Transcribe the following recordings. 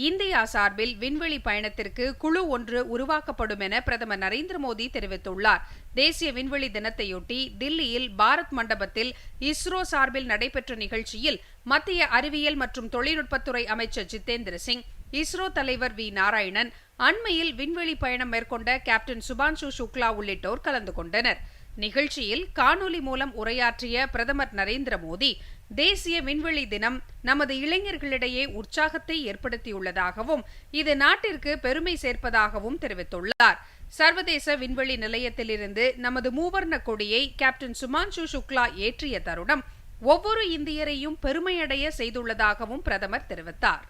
India சார்பில் விண்வெளி பயணத்திற்கு குழு ஒன்று உருவாக்கப்படும் என பிரதமர் நரேந்திர மோடி தெரிவித்துள்ளார். தேசிய விண்வெளி தினத்தையொட்டி தில்லியில் பாரத் மண்டபத்தில் இஸ்ரோ சார்பில் நடைபெற்ற நிகழ்ச்சியில் மத்திய அறிவியல் மற்றும் தொழில்நுட்பத்துறை அமைச்சர் ஜிதேந்திர சிங் இஸ்ரோ தலைவர் வி நாராயணன் அண்மையில் விண்வெளி பயணம் மேற்கொண்ட கேப்டன் சுபான்சு சுக்லா உள்ளிட்டோர் கலந்து கொண்டனர். நிகழ்ச்சியில் காணொலி மூலம் உரையாற்றிய பிரதமர் நரேந்திர மோடி தேசிய விண்வெளி தினம் நமது இளைஞர்களிடையே உற்சாகத்தை ஏற்படுத்தியுள்ளதாகவும் இது நாட்டிற்கு பெருமை சேர்ப்பதாகவும் தெரிவித்துள்ளார். சர்வதேச விண்வெளி நிலையத்திலிருந்து நமது மூவர்ண கொடியை கேப்டன் சுமான்சு சுக்லா ஏற்றிய தருணம் ஒவ்வொரு இந்தியரையும் பெருமையடைய செய்துள்ளதாகவும் பிரதமர் தெரிவித்தார்.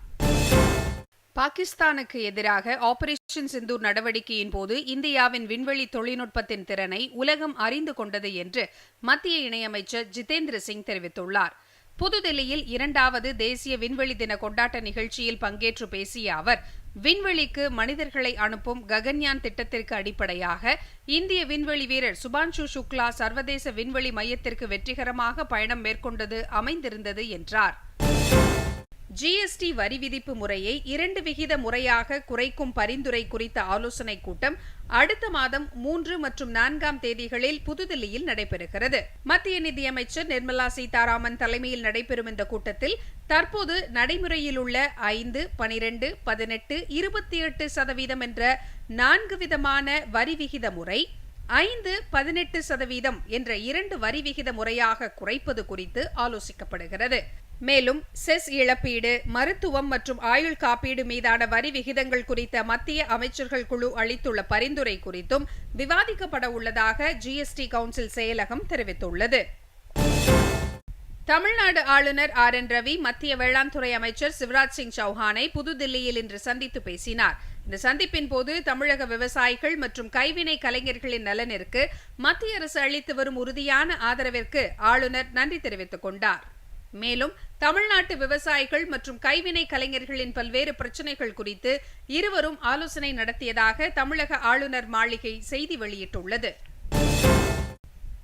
பாகிஸ்தானுக்கு எதிராக ஆபரேஷன் சிந்தூர் நடவடிக்கையின் போது இந்தியாவின் விண்வெளி தொழில்நுட்பத்தின் திறனை உலகம் அறிந்து கொண்டது என்று மத்திய இணையமைச்சர் ஜிதேந்திர சிங் தெரிவித்துள்ளார். புதுதில்லியில் இரண்டாவது தேசிய விண்வெளி தின கொண்டாட்ட நிகழ்ச்சியில் பங்கேற்று பேசிய அவர் விண்வெளிக்கு மனிதர்களை அனுப்பும் ககன்யான் திட்டத்திற்கு அடிப்படையாக இந்திய விண்வெளி வீரர் சுபான்ஷு சுக்லா சர்வதேச விண்வெளி மையத்திற்கு வெற்றிகரமாக பயணம் மேற்கொண்டது அமைந்திருந்தது என்றார். ஜிஎஸ்டி வரி விதிப்பு முறையை இரண்டு விகித முறையாக குறைக்கும் பரிந்துரை குறித்த ஆலோசனைக் கூட்டம் அடுத்த மாதம் மூன்று மற்றும் நான்காம் தேதிகளில் புதுதில்லியில் நடைபெறுகிறது. மத்திய நிதியமைச்சர் நிர்மலா சீதாராமன் தலைமையில் நடைபெறும் இந்த கூட்டத்தில் தற்போது நடைமுறையில் உள்ள ஐந்து பனிரெண்டு பதினெட்டு இருபத்தி எட்டு சதவீதம் என்ற நான்கு விதமான வரி விகித முறை ஐந்து பதினெட்டு சதவீதம் என்ற இரண்டு வரி விகித முறையாக குறைப்பது குறித்து ஆலோசிக்கப்படுகிறது. மேலும் செஸ் இழப்பீடு மருத்துவம் மற்றும் ஆயுள் காப்பீடு மீதான வரி விகிதங்கள் குறித்த மத்திய அமைச்சர்கள் குழு அளித்துள்ள பரிந்துரை குறித்தும் விவாதிக்கப்பட உள்ளதாக ஜிஎஸ்டி கவுன்சில் செயலகம் தெரிவித்துள்ளது. தமிழ்நாடு ஆளுநர் ஆர் என் ரவி மத்திய வேளாண் துறை அமைச்சர் சிவராஜ் சிங் சௌஹானை புதுதில்லியில் இன்று சந்தித்து பேசினார். இந்த சந்திப்பின் போது தமிழக விவசாயிகள் மற்றும் கைவினை கலைஞர்களின் நலனிற்கு மத்திய அரசு அளித்து வரும் உறுதியான ஆதரவிற்கு ஆளுநர் நன்றி தெரிவித்துக் கொண்டார். மேலும் தமிழ்நாட்டு விவசாயிகள் மற்றும் கைவினை கலைஞர்களின் பல்வேறு பிரச்சினைகள் குறித்து இருவரும் ஆலோசனை நடத்தியதாக தமிழக ஆளுநர் மாளிகை செய்தி வெளியிட்டுள்ளது.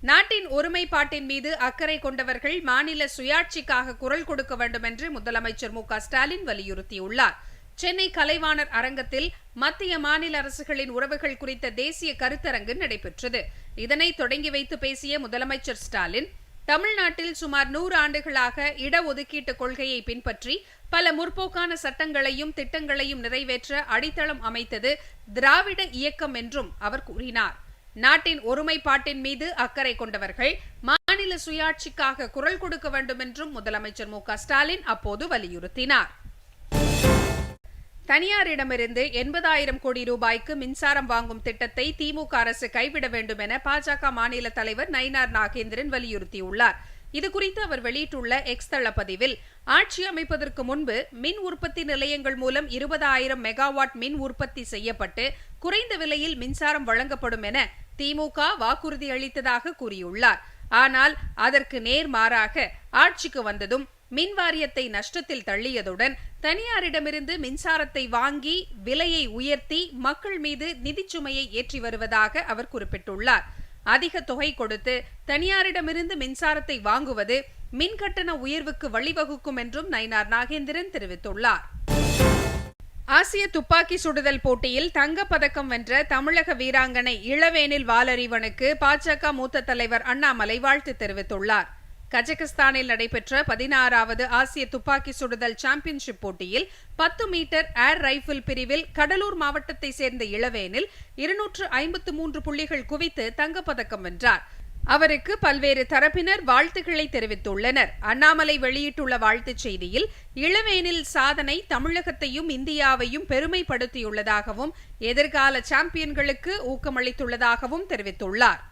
நாட்டின் ஒருமைப்பாட்டின் மீது அக்கறை கொண்டவர்கள் மாநில சுயாட்சிக்காக குரல் கொடுக்க வேண்டும் என்று முதலமைச்சர் மு ஸ்டாலின் வலியுறுத்தியுள்ளார். சென்னை கலைவாணர் அரங்கத்தில் மத்திய மாநில அரசுகளின் உறவுகள் குறித்த தேசிய கருத்தரங்கு நடைபெற்றது. இதனை தொடங்கி வைத்து பேசிய முதலமைச்சர் ஸ்டாலின் தமிழ்நாட்டில் சுமார் நூறு ஆண்டுகளாக இடஒதுக்கீட்டு கொள்கையை பின்பற்றி பல முற்போக்கான சட்டங்களையும் திட்டங்களையும் நிறைவேற்ற அடித்தளம் அமைத்தது திராவிட இயக்கம் என்றும் அவர் கூறினார். நாட்டின் ஒருமைப்பாட்டின் மீது அக்கறை கொண்டவர்கள் மாநில சுயாட்சிக்காக குரல் கொடுக்க வேண்டும் என்றும் முதலமைச்சர் மு ஸ்டாலின் அப்போது வலியுறுத்தினார். தனியாரிடமிருந்து எண்பதாயிரம் கோடி ரூபாய்க்கு மின்சாரம் வாங்கும் திட்டத்தை திமுக அரசு கைவிட வேண்டும் என பாஜக மாநில தலைவர் நயினார் நாகேந்திரன் வலியுறுத்தியுள்ளார். இதுகுறித்து அவர் வெளியிட்டுள்ள எக்ஸ் தள பதிவில் ஆட்சி அமைப்பதற்கு முன்பு மின் உற்பத்தி நிலையங்கள் மூலம் இருபதாயிரம் மெகாவாட் மின் உற்பத்தி செய்யப்பட்டு குறைந்த விலையில் மின்சாரம் வழங்கப்படும் என திமுக வாக்குறுதி அளித்ததாக கூறியுள்ளார். ஆனால் அதற்கு நேர்மாறாக ஆட்சிக்கு வந்ததும் மின் வாரியத்தை நஷ்டத்தில் தள்ளியதுடன் தனியாரிடமிருந்து மின்சாரத்தை வாங்கி விலையை உயர்த்தி மக்கள் மீது நிதிச்சுமையை ஏற்றி வருவதாக அவர் குறிப்பிட்டுள்ளார். அதிக தொகை கொடுத்து தனியாரிடமிருந்து மின்சாரத்தை வாங்குவது மின் கட்டண உயர்வுக்கு வழிவகுக்கும் என்றும் நயினார் நாகேந்திரன் தெரிவித்துள்ளார். ஆசிய துப்பாக்கி சுடுதல் போட்டியில் தங்கப்பதக்கம் வென்ற தமிழக வீராங்கனை இளவேனில் வாலறிவனுக்கு பாஜக மூத்த தலைவர் அண்ணாமலை வாழ்த்து தெரிவித்துள்ளார். கஜகஸ்தானில் நடைபெற்ற பதினாறாவது ஆசிய துப்பாக்கி சுடுதல் சாம்பியன்ஷிப் போட்டியில் பத்து மீட்டர் ஏர் ரைபிள் பிரிவில் கடலூர் மாவட்டத்தை சேர்ந்த இளவேனில் இருநூற்று ஐம்பத்து மூன்று புள்ளிகள் குவித்து தங்கப்பதக்கம் வென்றார். அவருக்கு பல்வேறு தரப்பினர் வாழ்த்துக்களை தெரிவித்துள்ளனர். அண்ணாமலை வெளியிட்டுள்ள வாழ்த்துச் செய்தியில் இளவேனில் சாதனை தமிழகத்தையும் இந்தியாவையும் பெருமைப்படுத்தியுள்ளதாகவும் எதிர்கால சாம்பியன்களுக்கு ஊக்கமளித்துள்ளதாகவும் தெரிவித்துள்ளார்.